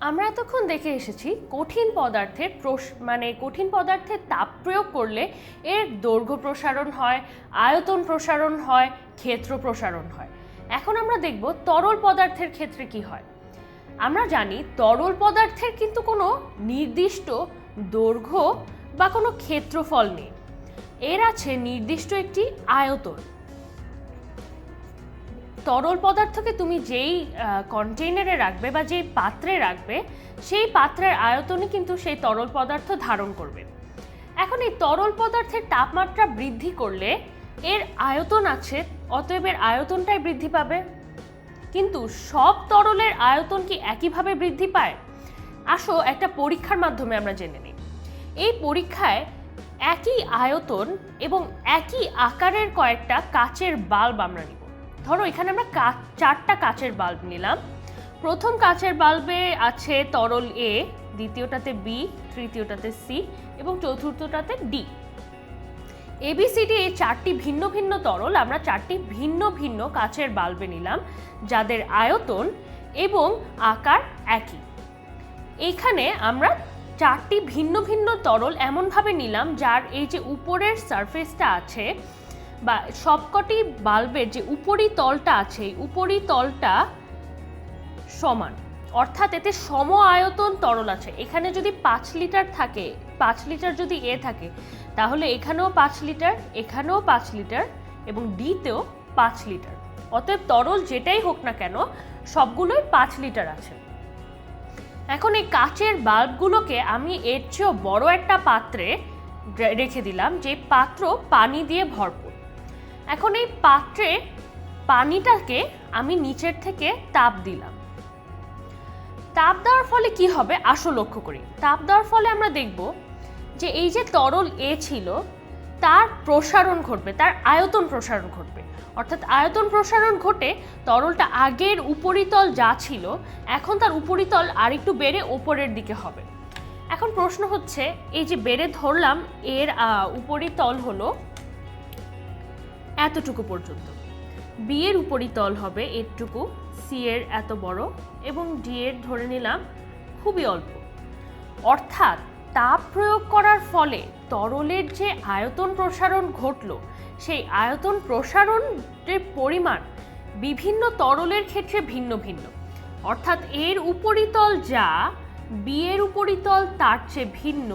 আমরা এতক্ষণ দেখে এসেছি কঠিন পদার্থের প্রস- মানে কঠিন পদার্থের তাপ প্রয়োগ করলে এর দৈর্ঘ্য প্রসারণ হয়, আয়তন প্রসারণ হয়, ক্ষেত্র প্রসারণ হয়। এখন আমরা দেখব তরল পদার্থের ক্ষেত্রে কি হয়। আমরা জানি তরল পদার্থের কিন্তু কোনো নির্দিষ্ট দৈর্ঘ্য বা কোনো ক্ষেত্রফল নেই। এর আছে নির্দিষ্ট একটি আয়তন। তরল পদার্থকে তুমি যেই কন্টেইনারে রাখবে বা যেই পাত্রে রাখবে, সেই পাত্রের আয়তনই কিন্তু সেই তরল পদার্থ ধারণ করবে। এখন এই তরল পদার্থের তাপমাত্রা বৃদ্ধি করলে এর আয়তন আছে, অতএব এর আয়তনটাই বৃদ্ধি পাবে। কিন্তু সব তরলের আয়তন কি একইভাবে বৃদ্ধি পায়? আসো একটা পরীক্ষার মাধ্যমে আমরা জেনে নিই। এই পরীক্ষায় একই আয়তন এবং একই আকারের কয়েকটা কাচের বাল্ব আমরা নিব ধরো, এখানে আমরা কা- চারটা কাচের বাল্ব নিলাম। প্রথম কাচের বাল্বে আছে তরল এ দ্বিতীয়টাতে বি তৃতীয়টাতে সি এবং চতুর্থটাতে ডি এবিসিডি এই চারটি ভিন্ন ভিন্ন তরল আমরা চারটি ভিন্ন ভিন্ন কাচের বাল্বে নিলাম, যাদের আয়তন এবং আকার একই। এখানে আমরা চারটি ভিন্ন ভিন্ন তরল এমনভাবে নিলাম, যার এই যে উপরের সারফেসটা আছে বা সবকটি বাল্বের যে উপরি তলটা আছে উপরি তলটা সমান। অর্থাৎ এতে সম আয়তন তরল আছে। এখানে যদি পাঁচ লিটার থাকে, পাঁচ লিটার যদি এ থাকে, তাহলে এখানেও পাঁচ লিটার, এখানেও পাঁচ লিটার এবং ডিতেও পাঁচ লিটার। অতএব তরল যেটাই হোক না কেন, সবগুলোই পাঁচ লিটার আছে। এখন এই কাচের বাল্বগুলোকে আমি এর চেয়েও বড় একটা পাত্রে রেখে দিলাম, যে পাত্র পানি দিয়ে ভরপুর। এখন এই পাত্রে পানিটাকে আমি নিচের থেকে তাপ দিলাম। তাপ দেওয়ার ফলে কি হবে? আসো লক্ষ্য করি। তাপ দেওয়ার ফলে আমরা দেখব যে এই যে তরল এ ছিল, তার প্রসারণ ঘটবে, তার আয়তন প্রসারণ ঘটবে। অর্থাৎ আয়তন প্রসারণ ঘটে, তরলটা আগের উপরিতল যা ছিল, এখন তার উপরিতল আরেকটু বেড়ে ওপরের দিকে হবে। এখন প্রশ্ন হচ্ছে, এই যে বেড়ে ধরলাম, এর উপরিতল হলো এতটুকু পর্যন্ত। বি এর উপরিতল হবে এরটুকু সি এর এত বড় এবং ডি এর ধরে নিলাম খুবই অল্প। অর্থাৎ তাপ প্রয়োগ করার ফলে তরলের যে আয়তন প্রসারণ ঘটলো, সেই আয়তন প্রসারণের পরিমাণ বিভিন্ন তরলের ক্ষেত্রে ভিন্ন ভিন্ন। অর্থাৎ এর উপরিতল যা বি এর উপরিতল তার চেয়ে ভিন্ন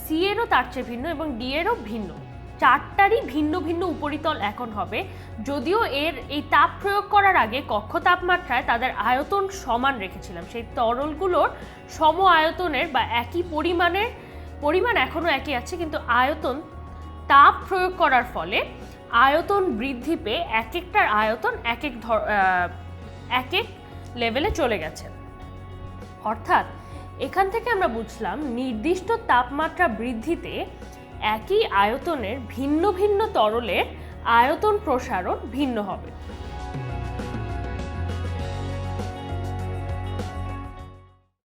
সি এরও তার চেয়ে ভিন্ন এবং ডি এরও ভিন্ন। চারটারই ভিন্ন ভিন্ন উপরিতল এখন হবে। যদিও এর এই তাপ প্রয়োগ করার আগে কক্ষ তাপমাত্রায় তাদের আয়তন সমান রেখেছিলাম। সেই তরলগুলোর সম আয়তনের বা একই পরিমাণের, পরিমাণ এখনও একই আছে, কিন্তু আয়তন তাপ প্রয়োগ করার ফলে আয়তন বৃদ্ধি পেয়ে এক একটার আয়তন এক এক ধর- এক এক লেভেলে চলে গেছে। অর্থাৎ এখান থেকে আমরা বুঝলাম, নির্দিষ্ট তাপমাত্রা বৃদ্ধিতে একই আয়তনের ভিন্ন ভিন্ন তরলের আয়তন প্রসারণ ভিন্ন হবে।